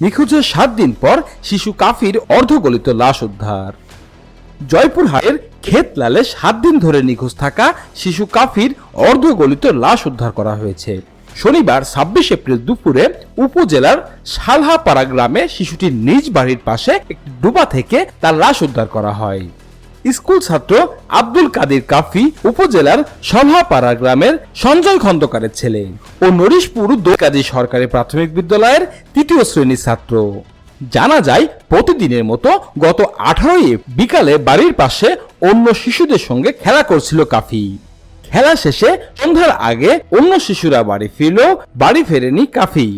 নিখোঁজের সাত দিন পর শিশু কাফির অর্ধগলিত লাশ উদ্ধার। জয়পুরহাটের ক্ষেতলালে সাত দিন ধরে নিখোঁজ থাকা শিশু কাফির অর্ধগলিত লাশ উদ্ধার করা হয়েছে। শনিবার ছাব্বিশ এপ্রিল দুপুরে উপজেলার সালহাপাড়া গ্রামে শিশুটির নিজ বাড়ির পাশে একটি ডোবা থেকে তার লাশ উদ্ধার করা হয়। স্কুল ছাত্র আব্দুল কাদির কাফি উপজেলার সভাপাড়া গ্রামের সঞ্জয় খন্দকারের ছেলে ও নরিশপুর দোকাজি সরকারি প্রাথমিক বিদ্যালয়ের তৃতীয় শ্রেণির ছাত্র। জানা যায়, প্রতিদিনের মতো গত আঠারোই বিকালে বাড়ির পাশে অন্য শিশুদের সঙ্গে খেলা করছিল কাফি। খেলা শেষে সন্ধ্যার আগে অন্য শিশুরা বাড়ি ফিরলেও বাড়ি ফেরেনি কাফি।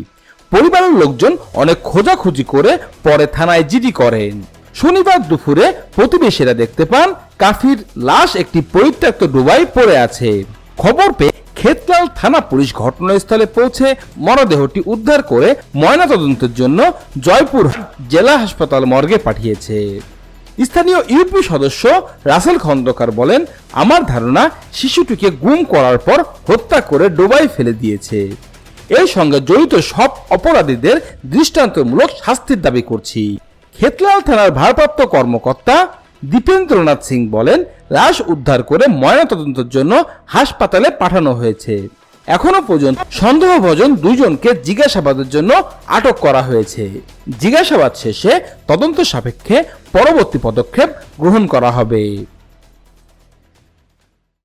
পরিবারের লোকজন অনেক খোঁজাখুঁজি করে পরে থানায় জিডি করেন। শনিবার দুপুরে প্রতিবেশীরা দেখতে পান কাফির লাশ একটি পরিত্যক্ত ডুবাই পড়ে আছে। খবর পেয়ে ক্ষেতলাল থানা পুলিশ ঘটনাস্থলে পৌঁছে মরদেহটি উদ্ধার করে ময়নাতদন্তের জন্য জয়পুর জেলা হাসপাতাল মর্গে পাঠিয়েছে। স্থানীয় ইউপি সদস্য রাসেল খন্দকার বলেন, আমার ধারণা, শিশুটিকে গুম করার পর হত্যা করে ডোবাই ফেলে দিয়েছে। এর সঙ্গে জড়িত সব অপরাধীদের দৃষ্টান্তমূলক শাস্তির দাবি করছি। খেতলাল থানার ভারপ্রাপ্ত কর্মকর্তা দীপেন্দ্রনাথ সিং বলেন, লাশ উদ্ধার করে ময়নাতদন্তের জন্য হাসপাতালে পাঠানো হয়েছে। এখনও পর্যন্ত সন্দেহভাজন দুজনকে জিজ্ঞাসাবাদের জন্য আটক করা হয়েছে। জিজ্ঞাসাবাদ শেষে তদন্ত সাপেক্ষে পরবর্তী পদক্ষেপ গ্রহণ করা হবে।